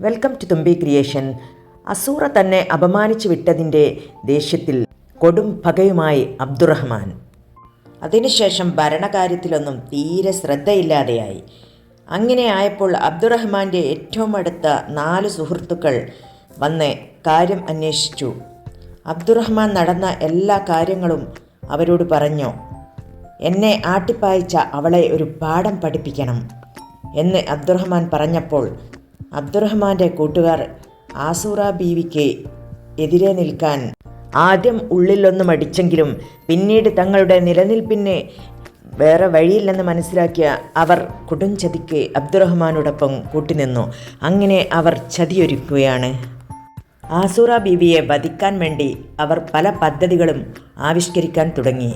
Welcome to Thumbi creation അസൂറ തന്നെ അപമാനിച്ചു വിട്ടതിന്റെ ദേഷ്യത്തിൽ കൊടും പകയുമായി അബ്ദുറഹ്മാൻ. അതിനുശേഷം ഭരണകാര്യത്തിലൊന്നും തീരെ ശ്രദ്ധയില്ലാതെയായി. അങ്ങനെ ആയപ്പോൾ അബ്ദുറഹ്മാന്റെ ഏറ്റവും അടുത്ത നാല് സുഹൃത്തുക്കൾ വന്ന് കാര്യം അന്വേഷിച്ചു. അബ്ദുറഹ്മാൻ നടന്ന എല്ലാ കാര്യങ്ങളും അവരോട് പറഞ്ഞു. എന്നെ ആട്ടിപ്പായിച്ച അവളെ ഒരു പാഠം പഠിപ്പിക്കണം എന്ന് അബ്ദുറഹ്മാൻ പറഞ്ഞപ്പോൾ അബ്ദുറഹ്മാന്റെ കൂട്ടുകാർ ആസൂറ ബീവിക്ക് എതിരെ നിൽക്കാൻ ആദ്യം ഉള്ളിലൊന്നും അടിച്ചെങ്കിലും പിന്നീട് തങ്ങളുടെ നിലനിൽപ്പിന് വേറെ വഴിയില്ലെന്ന് മനസ്സിലാക്കിയ അവർ കൊടുംചതിക്ക് അബ്ദുറഹ്മാനോടൊപ്പം കൂട്ടിനിന്നു. അങ്ങനെ അവർ ചതിയൊരുക്കുകയാണ്. ആസൂറ ബീവിയെ വധിക്കാൻ വേണ്ടി അവർ പല പദ്ധതികളും ആവിഷ്കരിക്കാൻ തുടങ്ങി.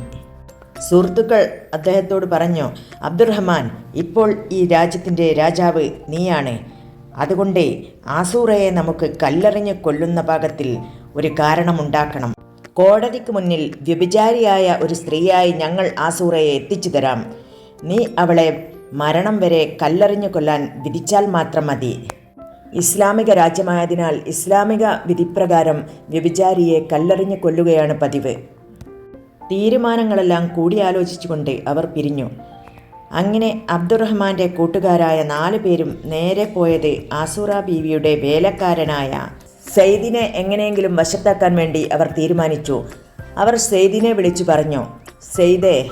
സുഹൃത്തുക്കൾ അദ്ദേഹത്തോട് പറഞ്ഞു അബ്ദുറഹ്മാൻ ഇപ്പോൾ ഈ രാജ്യത്തിന്റെ രാജാവ് നീയാണ്. അതുകൊണ്ട് ആസൂറയെ നമുക്ക് കല്ലെറിഞ്ഞ് കൊല്ലുന്ന പാകത്തിൽ ഒരു കാരണമുണ്ടാക്കണം. കോടതിക്ക് മുന്നിൽ വ്യഭിചാരിയായ ഒരു സ്ത്രീയായി ഞങ്ങൾ ആസൂറയെ എത്തിച്ചു തരാം. നീ അവളെ മരണം വരെ കല്ലെറിഞ്ഞു കൊല്ലാൻ വിധിച്ചാൽ മാത്രം മതി. ഇസ്ലാമിക രാജ്യമായതിനാൽ ഇസ്ലാമിക വിധിപ്രകാരം വ്യഭിചാരിയെ കല്ലെറിഞ്ഞു കൊല്ലുകയാണ് പതിവ്. തീരുമാനങ്ങളെല്ലാം കൂടിയാലോചിച്ചുകൊണ്ട് അവർ പിരിഞ്ഞു. അങ്ങനെ അബ്ദുറഹ്മാന്റെ കൂട്ടുകാരായ നാല് പേരും നേരെ പോയത് ആസൂറ ബീവിയുടെ വേലക്കാരനായ സെയ്ദിനെ എങ്ങനെയെങ്കിലും വശത്താക്കാൻ വേണ്ടി അവർ തീരുമാനിച്ചു. അവർ സെയ്ദിനെ വിളിച്ചു പറഞ്ഞു സെയ്ദേ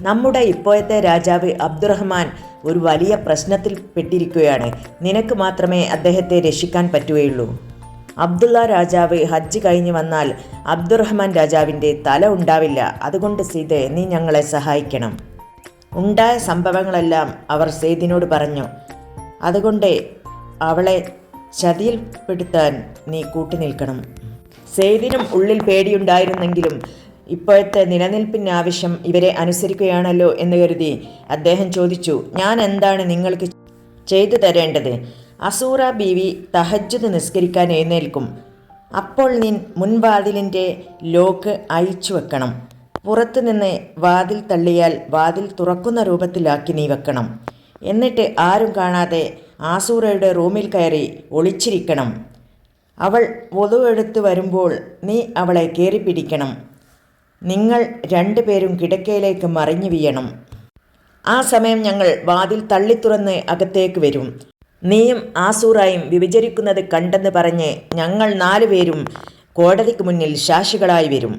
നമ്മുടെ ഇപ്പോഴത്തെ രാജാവ് അബ്ദുറഹ്മാൻ ഒരു വലിയ പ്രശ്നത്തിൽ പെട്ടിരിക്കുകയാണ്. നിനക്ക് മാത്രമേ അദ്ദേഹത്തെ രക്ഷിക്കാൻ പറ്റുകയുള്ളൂ. അബ്ദുള്ള രാജാവ് ഹജ്ജ് കഴിഞ്ഞു വന്നാൽ അബ്ദുറഹ്മാൻ രാജാവിന്റെ തല ഉണ്ടാവില്ല. അതുകൊണ്ട് സീതെ നീ ഞങ്ങളെ സഹായിക്കണം. ഉണ്ടായ സംഭവങ്ങളെല്ലാം അവർ സെയ്ദിനോട് പറഞ്ഞു. അതുകൊണ്ട് അവളെ ചതിയിൽപ്പെടുത്താൻ നീ കൂട്ടുനിൽക്കണം. സെയ്ദിനും ഉള്ളിൽ പേടിയുണ്ടായിരുന്നെങ്കിലും ഇപ്പോഴത്തെ നിലനിൽപ്പിന് ആവശ്യം ഇവരെ അനുസരിക്കുകയാണല്ലോ എന്ന് കരുതി അദ്ദേഹം ചോദിച്ചു ഞാൻ എന്താണ് നിങ്ങൾക്ക് ചെയ്തു തരേണ്ടത്? അസൂറ ബീവി തഹജ്ജുദ് നിസ്കരിക്കാൻ എഴുന്നേൽക്കും. അപ്പോൾ നീ മുൻവാതിലിന്റെ ലോക്ക് അഴിച്ചു വെക്കണം പുറത്തുനിന്ന് വാതിൽ തള്ളിയാൽ വാതിൽ തുറക്കുന്ന രൂപത്തിലാക്കി നീ വെക്കണം. എന്നിട്ട് ആരും കാണാതെ ആസൂറയുടെ റൂമിൽ കയറി ഒളിച്ചിരിക്കണം. അവൾ വധുവെടുത്ത് വരുമ്പോൾ നീ അവളെ കയറി പിടിക്കണം നിങ്ങൾ രണ്ടുപേരും കിടക്കയിലേക്ക് മറിഞ്ഞു വീയണം ആ സമയം ഞങ്ങൾ വാതിൽ തള്ളിത്തുറന്ന് അകത്തേക്ക് വരും. നീയും ആസൂറായും വിഭജിക്കുന്നത് കണ്ടെന്ന് പറഞ്ഞ് ഞങ്ങൾ നാലുപേരും കോടതിക്ക് മുന്നിൽ ശാശികളായി വരും.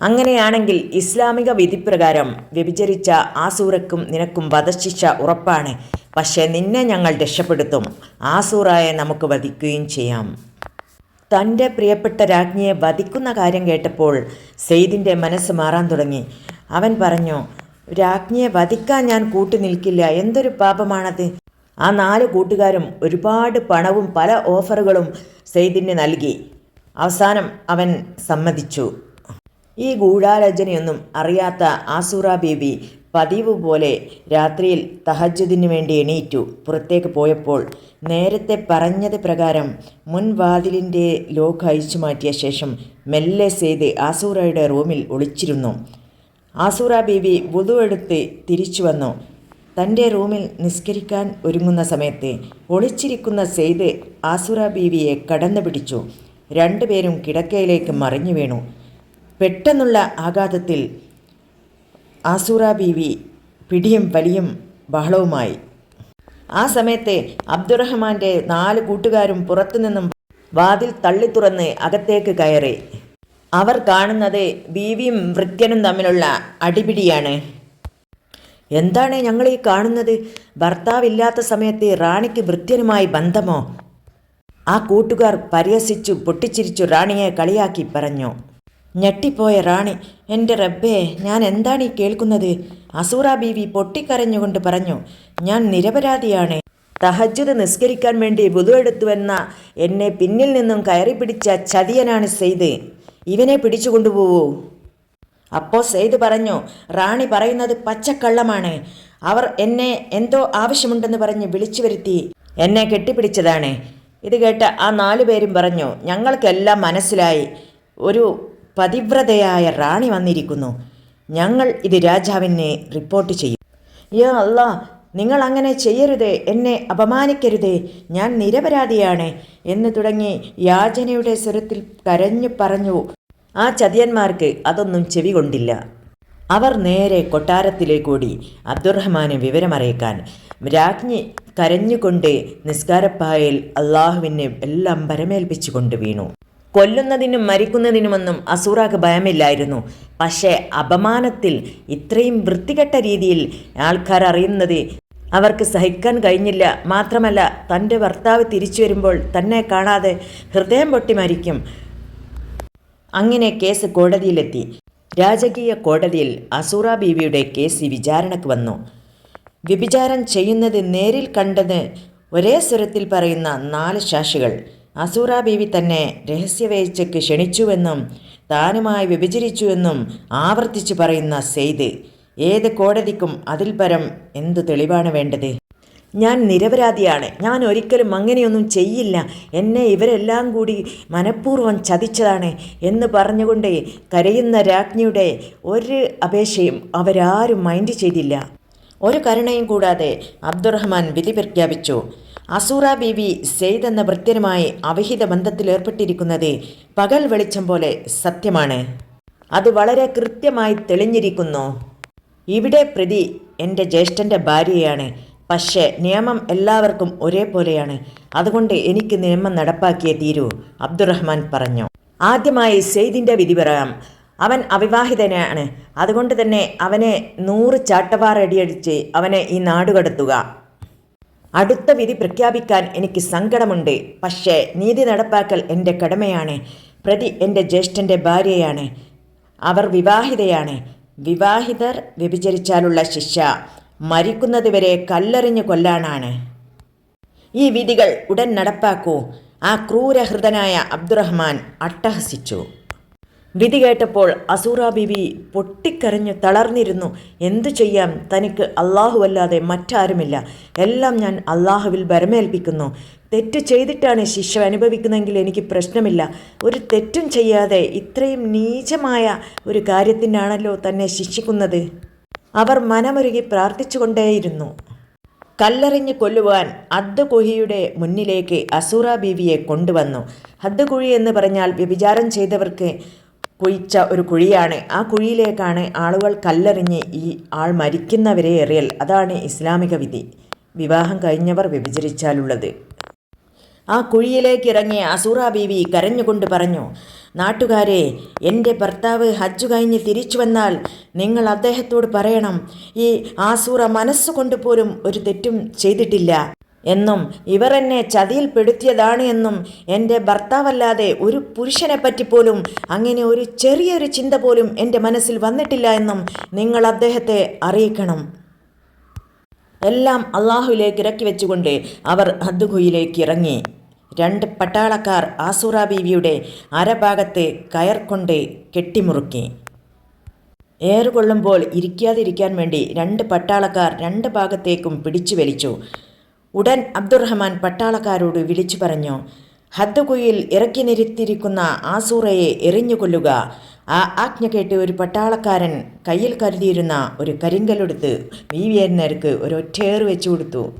അങ്ങനെയാണെങ്കിൽ ഇസ്ലാമിക വിധിപ്രകാരം വ്യഭിചരിച്ച ആസൂറയ്ക്കും നിനക്കും വധശിക്ഷ ഉറപ്പാണ്. പക്ഷേ നിന്നെ ഞങ്ങൾ രക്ഷപ്പെടുത്തും. ആസൂറായെ നമുക്ക് വധിക്കുകയും ചെയ്യാം. തന്റെ പ്രിയപ്പെട്ട രാജ്ഞിയെ വധിക്കുന്ന കാര്യം കേട്ടപ്പോൾ സെയ്ദിന്റെ മനസ്സ് മാറാൻ തുടങ്ങി. അവൻ പറഞ്ഞു രാജ്ഞിയെ വധിക്കാൻ ഞാൻ കൂട്ടുനിൽക്കില്ല എന്തൊരു പാപമാണത്? ആ നാല് കൂട്ടുകാരും ഒരുപാട് പണവും പല ഓഫറുകളും സെയ്ദിന് നൽകി. അവസാനം അവൻ സമ്മതിച്ചു. ഈ ഗൂഢാലോചനയൊന്നും അറിയാത്ത ആസൂറ ബീബി പതിവ് പോലെ രാത്രിയിൽ തഹജുദിനു വേണ്ടി എണീറ്റു പുറത്തേക്ക് പോയപ്പോൾ നേരത്തെ പറഞ്ഞത് പ്രകാരം മുൻവാതിലിന്റെ ലോക്ക് അഴിച്ചു മാറ്റിയ ശേഷം മെല്ലെ സെയ്ത് ആസൂറയുടെ റൂമിൽ ഒളിച്ചിരുന്നു. ആസൂറ ബീബി വുതുവെടുത്ത് തിരിച്ചു വന്നു. തന്റെ റൂമിൽ നിസ്കരിക്കാൻ ഒരുങ്ങുന്ന സമയത്ത് ഒളിച്ചിരിക്കുന്ന സെയ്ത് ആസുറ ബീവിയെ കടന്നു പിടിച്ചു. രണ്ടുപേരും കിടക്കയിലേക്ക് മറിഞ്ഞു വീണു. പെട്ടെന്നുള്ള ആഘാതത്തിൽ ആസൂറ ബീവി പിടിയും വലിയും ബഹളവുമായി. ആ സമയത്തെ അബ്ദുറഹ്മാന്റെ നാല് കൂട്ടുകാരും പുറത്തുനിന്നും വാതിൽ തള്ളി തുറന്ന് അകത്തേക്ക് കയറി. അവർ കാണുന്നത് ബീവിയും വൃത്യനും തമ്മിലുള്ള അടിപിടിയാണ്. എന്താണ് ഞങ്ങൾ ഈ കാണുന്നത്? ഭർത്താവില്ലാത്ത സമയത്ത് റാണിക്ക് വൃത്യനുമായി ബന്ധമോ? ആ കൂട്ടുകാർ പരിഹസിച്ചു പൊട്ടിച്ചിരിച്ചു റാണിയെ കളിയാക്കി പറഞ്ഞു. ഞെട്ടിപ്പോയ റാണി എന്റെ റബ്ബേ ഞാൻ എന്താണ് ഈ കേൾക്കുന്നത്? അസൂറ ബീവി പൊട്ടിക്കരഞ്ഞുകൊണ്ട് പറഞ്ഞു ഞാൻ നിരപരാധിയാണ്. തഹജ്ജുദ് നിസ്കരിക്കാൻ വേണ്ടി എടുത്തുവെന്ന എന്നെ പിന്നിൽ നിന്നും കയറി പിടിച്ച ചതിയനാണ് സെയ്ദ്. ഇവനെ പിടിച്ചുകൊണ്ടുപോവൂ അപ്പോൾ സെയ്ദ് പറഞ്ഞു റാണി പറയുന്നത് പച്ചക്കള്ളമാണ്. അവർ എന്നെ എന്തോ ആവശ്യമുണ്ടെന്ന് പറഞ്ഞ് വിളിച്ചു വരുത്തി എന്നെ കെട്ടിപ്പിടിച്ചതാണ്. ഇത് കേട്ട ആ നാലു പേരും പറഞ്ഞു ഞങ്ങൾക്കെല്ലാം മനസ്സിലായി. ഒരു പതിവ്രതയായ റാണി വന്നിരിക്കുന്നു. ഞങ്ങൾ ഇത് രാജാവിനെ റിപ്പോർട്ട് ചെയ്യും. യാ അല്ല നിങ്ങൾ അങ്ങനെ ചെയ്യരുതേ എന്നെ അപമാനിക്കരുതേ ഞാൻ നിരപരാധിയാണ് എന്ന് തുടങ്ങി യാചനയുടെ സ്വരത്തിൽ കരഞ്ഞു പറഞ്ഞു. ആ ചതിയന്മാർക്ക് അതൊന്നും ചെവി കൊണ്ടില്ല. അവർ നേരെ കൊട്ടാരത്തിലേക്കൂടി അബ്ദുറഹ്മാനെ വിവരമറിയിക്കാൻ. രാജ്ഞി കരഞ്ഞുകൊണ്ട് നിസ്കാരപ്പായയിൽ അള്ളാഹുവിനെ എല്ലാം പരമേൽപ്പിച്ചുകൊണ്ട് വീണു. കൊല്ലുന്നതിനും മരിക്കുന്നതിനുമൊന്നും അസൂറാക്ക് ഭയമില്ലായിരുന്നു. പക്ഷേ അപമാനത്തിൽ ഇത്രയും വൃത്തികെട്ട രീതിയിൽ ആൾക്കാർ അറിയുന്നത് അവർക്ക് സഹിക്കാൻ കഴിഞ്ഞില്ല. മാത്രമല്ല തന്റെ ഭർത്താവ് തിരിച്ചു വരുമ്പോൾ തന്നെ കാണാതെ ഹൃദയം പൊട്ടി മരിക്കും. അങ്ങനെ കേസ് കോടതിയിലെത്തി. രാജകീയ കോടതിയിൽ അസൂറ ബീവിയുടെ കേസ് വിചാരണക്ക് വന്നു. വ്യഭിചാരം ചെയ്യുന്നത് നേരിൽ കണ്ടെന്ന് ഒരേ സ്വരത്തിൽ പറയുന്ന നാല് സാക്ഷികൾ അസൂറ ബീവി തന്നെ രഹസ്യവേഴ്ചയ്ക്ക് ക്ഷണിച്ചുവെന്നും താനുമായി വിഭജിച്ചുവെന്നും ആവർത്തിച്ചു പറയുന്ന സെയ്ദ് ഏത് കോടതിക്കും അതിൽ പരം എന്തു തെളിവാണ് വേണ്ടത്? ഞാൻ നിരപരാധിയാണ്. ഞാൻ ഒരിക്കലും അങ്ങനെയൊന്നും ചെയ്യില്ല. എന്നെ ഇവരെല്ലാം കൂടി മനഃപൂർവം ചതിച്ചതാണ് എന്ന് പറഞ്ഞുകൊണ്ട് കരയുന്ന രാജ്ഞിയുടെ ഒരു അപേക്ഷയും അവരാരും മൈൻഡ് ചെയ്തില്ല. ഒരു കരുണയും കൂടാതെ അബ്ദുറഹ്മാൻ വിധി പ്രഖ്യാപിച്ചു. അസൂറ ബീവി സെയ്ദ് എന്ന ഭൃത്യനുമായി അവിഹിത ബന്ധത്തിലേർപ്പെട്ടിരിക്കുന്നത് പകൽ വെളിച്ചം പോലെ സത്യമാണ്. അത് വളരെ കൃത്യമായി തെളിഞ്ഞിരിക്കുന്നു. ഇവിടെ പ്രതി എന്റെ ജ്യേഷ്ഠന്റെ ഭാര്യയാണ്. പക്ഷേ നിയമം എല്ലാവർക്കും ഒരേപോലെയാണ്. അതുകൊണ്ട് എനിക്ക് നിയമം നടപ്പാക്കിയേ തീരൂ അബ്ദുറഹ്മാൻ പറഞ്ഞു. ആദ്യമായി സെയ്ദിന്റെ വിധി പറയാം. അവൻ അവിവാഹിതനാണ്. അതുകൊണ്ട് തന്നെ അവനെ നൂറ് ചാട്ടവാറടിയടിച്ച് അവനെ ഈ നാടുകടത്തുക. അടുത്ത വിധി പ്രഖ്യാപിക്കാൻ എനിക്ക് സങ്കടമുണ്ട്. പക്ഷേ നീതി നടപ്പാക്കൽ എന്റെ കടമയാണ്. പ്രതി എന്റെ ജ്യേഷ്ഠന്റെ ഭാര്യയാണ്. അവർ വിവാഹിതയാണ്. വിവാഹിതർ വ്യഭിചരിച്ചാലുള്ള ശിക്ഷ മരിക്കുന്നതുവരെ കല്ലെറിഞ്ഞു കൊല്ലാനാണ്. ഈ വിധികൾ ഉടൻ നടപ്പാക്കൂ. ആ ക്രൂരഹൃദനായ അബ്ദുറഹ്മാൻ അട്ടഹസിച്ചു. വിധി കേട്ടപ്പോൾ അസൂറ ബിബി പൊട്ടിക്കരഞ്ഞു തളർന്നിരുന്നു. എന്തു ചെയ്യാം? തനിക്ക് അല്ലാതെ മറ്റാരുമില്ല. എല്ലാം ഞാൻ അള്ളാഹുവിൽ ബരമേൽപ്പിക്കുന്നു തെറ്റ് ചെയ്തിട്ടാണ് ശിക്ഷ അനുഭവിക്കുന്നതെങ്കിൽ എനിക്ക് പ്രശ്നമില്ല. ഒരു തെറ്റും ചെയ്യാതെ ഇത്രയും നീചമായ ഒരു കാര്യത്തിനാണല്ലോ തന്നെ ശിക്ഷിക്കുന്നത്. അവർ മനമൊരുകി പ്രാർത്ഥിച്ചുകൊണ്ടേയിരുന്നു. കല്ലെറിഞ്ഞ് കൊല്ലുവാൻ ഹദ്ദ് കുഴിയുടെ മുന്നിലേക്ക് അസൂറ ബീവിയെ കൊണ്ടുവന്നു. ഹദ്ദുകുഴി എന്ന് പറഞ്ഞാൽ വ്യഭിചാരം ചെയ്തവർക്ക് കുഴിച്ച ഒരു കുഴിയാണ്. ആ കുഴിയിലേക്കാണ് ആളുകൾ കല്ലെറിഞ്ഞ് ഈ ആൾ മരിക്കുന്നവരെ എറിയൽ. അതാണ് ഇസ്ലാമിക വിധി. വിവാഹം കഴിഞ്ഞവർ വ്യഭിചരിച്ചാലുള്ളത്. ആ കുഴിയിലേക്ക് ഇറങ്ങിയ അസൂറ ബീവി കരഞ്ഞുകൊണ്ട് പറഞ്ഞു നാട്ടുകാരെ എന്റെ ഭർത്താവ് ഹജ്ജ് കഴിഞ്ഞ് തിരിച്ചു വന്നാൽ നിങ്ങൾ അദ്ദേഹത്തോട് പറയണം ഈ ആസൂറ മനസ്സുകൊണ്ട് പോലും ഒരു തെറ്റും ചെയ്തിട്ടില്ല. എന്നും ഇവർ എന്നെ ചതിയിൽ പെടുത്തിയതാണ് എന്നും എന്റെ ഭർത്താവല്ലാതെ ഒരു പുരുഷനെ പറ്റി പോലും അങ്ങനെ ഒരു ചെറിയൊരു ചിന്ത പോലും എന്റെ മനസ്സിൽ വന്നിട്ടില്ല എന്നും നിങ്ങൾ അദ്ദേഹത്തെ അറിയിക്കണം. എല്ലാം അള്ളാഹുവിലേക്ക് ഇറക്കി വെച്ചുകൊണ്ട് അവർ അദ്ദുഹുയിലേക്ക് ഇറങ്ങി. രണ്ട് പട്ടാളക്കാർ ആസൂറ ബീവിയുടെ അരഭാഗത്തെ കയർ കൊണ്ട് കെട്ടിമുറുക്കി. ഏറുകൊള്ളുമ്പോൾ ഇരിക്കാതിരിക്കാൻ വേണ്ടി രണ്ട് പട്ടാളക്കാർ രണ്ട് ഭാഗത്തേക്കും പിടിച്ചു വലിച്ചു. ഉടൻ അബ്ദുറഹ്മാൻ പട്ടാളക്കാരോട് വിളിച്ചു പറഞ്ഞു. ഹദ്ദുകുയിൽ ഇറക്കി നിരുത്തിയിരിക്കുന്ന ആസൂറയെ എറിഞ്ഞുകൊല്ലുക. ആ ആജ്ഞ കേട്ട് ഒരു പട്ടാളക്കാരൻ കയ്യിൽ കരുതിയിരുന്ന ഒരു കരിങ്കലെടുത്ത് ബീവിയന്നർക്ക് ഒരു ഒറ്റയേറ് വെച്ചു കൊടുത്തു.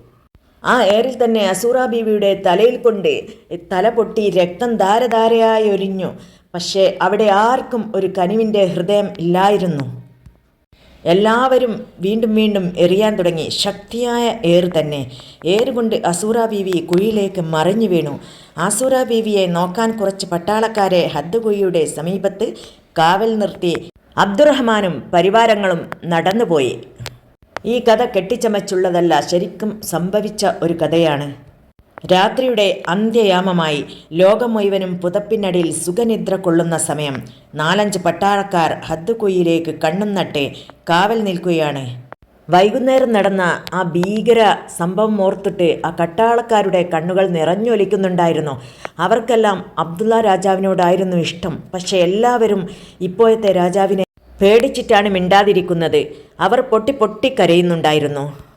ആ ഏറിൽ തന്നെ അസൂറ ബീവിയുടെ തലയിൽ കൊണ്ട് തല പൊട്ടി രക്തം ധാരധാരയായി ഒരിഞ്ഞു പക്ഷേ അവിടെ ആർക്കും ഒരു കനിവിന്റെ ഹൃദയം ഇല്ലായിരുന്നു. എല്ലാവരും വീണ്ടും വീണ്ടും എറിയാൻ തുടങ്ങി. ശക്തിയായ ഏറ് തന്നെ. ഏറുകൊണ്ട് അസൂറ ബീവി കുഴിയിലേക്ക് മറിഞ്ഞു വീണു. ആസൂറ ബീവിയെ നോക്കാൻ കുറച്ച് പട്ടാളക്കാരെ ഹദ്ദുകുഴിയുടെ സമീപത്ത് കാവൽ നിർത്തി അബ്ദുറഹ്മാനും പരിവാരങ്ങളും നടന്നുപോയി. ഈ കഥ കെട്ടിച്ചമച്ചുള്ളതല്ല ശരിക്കും സംഭവിച്ച ഒരു കഥയാണ്. രാത്രിയുടെ അന്ത്യയാമമായി ലോകം മുഴുവനും പുതപ്പിനടിയിൽ സുഖനിദ്ര കൊള്ളുന്ന സമയം. നാലഞ്ച് പട്ടാളക്കാർ ഹദ്ദുകുയിലേക്ക് കണ്ണും നട്ട് കാവൽ നിൽക്കുകയാണ്. വൈകുന്നേരം നടന്ന ആ ഭീകര സംഭവം ഓർത്തിട്ട് ആ കട്ടാളക്കാരുടെ കണ്ണുകൾ നിറഞ്ഞൊലിക്കുന്നുണ്ടായിരുന്നു. അവർക്കെല്ലാം അബ്ദുള്ള രാജാവിനോടായിരുന്നു ഇഷ്ടം. പക്ഷെ എല്ലാവരും ഇപ്പോഴത്തെ രാജാവിനെ പേടിച്ചിട്ടാണ് മിണ്ടാതിരിക്കുന്നത്. അവർ പൊട്ടി പൊട്ടി കരയുന്നുണ്ടായിരുന്നു.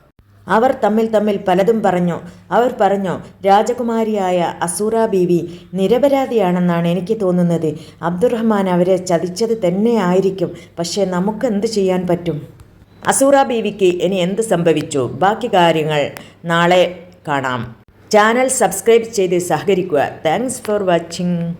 അവർ തമ്മിൽ തമ്മിൽ പലതും പറഞ്ഞു. അവർ പറഞ്ഞു രാജകുമാരിയായ അസൂറ ബീവി നിരപരാധിയാണെന്നാണ് എനിക്ക് തോന്നുന്നത്. അബ്ദുറഹ്മാൻ അവരെ ചതിച്ചത് തന്നെ ആയിരിക്കും. പക്ഷേ നമുക്ക് എന്ത് ചെയ്യാൻ പറ്റും? അസൂറ ബീവിക്ക് ഇനി എന്ത് സംഭവിച്ചു? ബാക്കി കാര്യങ്ങൾ നാളെ കാണാം. ചാനൽ സബ്സ്ക്രൈബ് ചെയ്ത് സഹകരിക്കുക. Thanks for watching.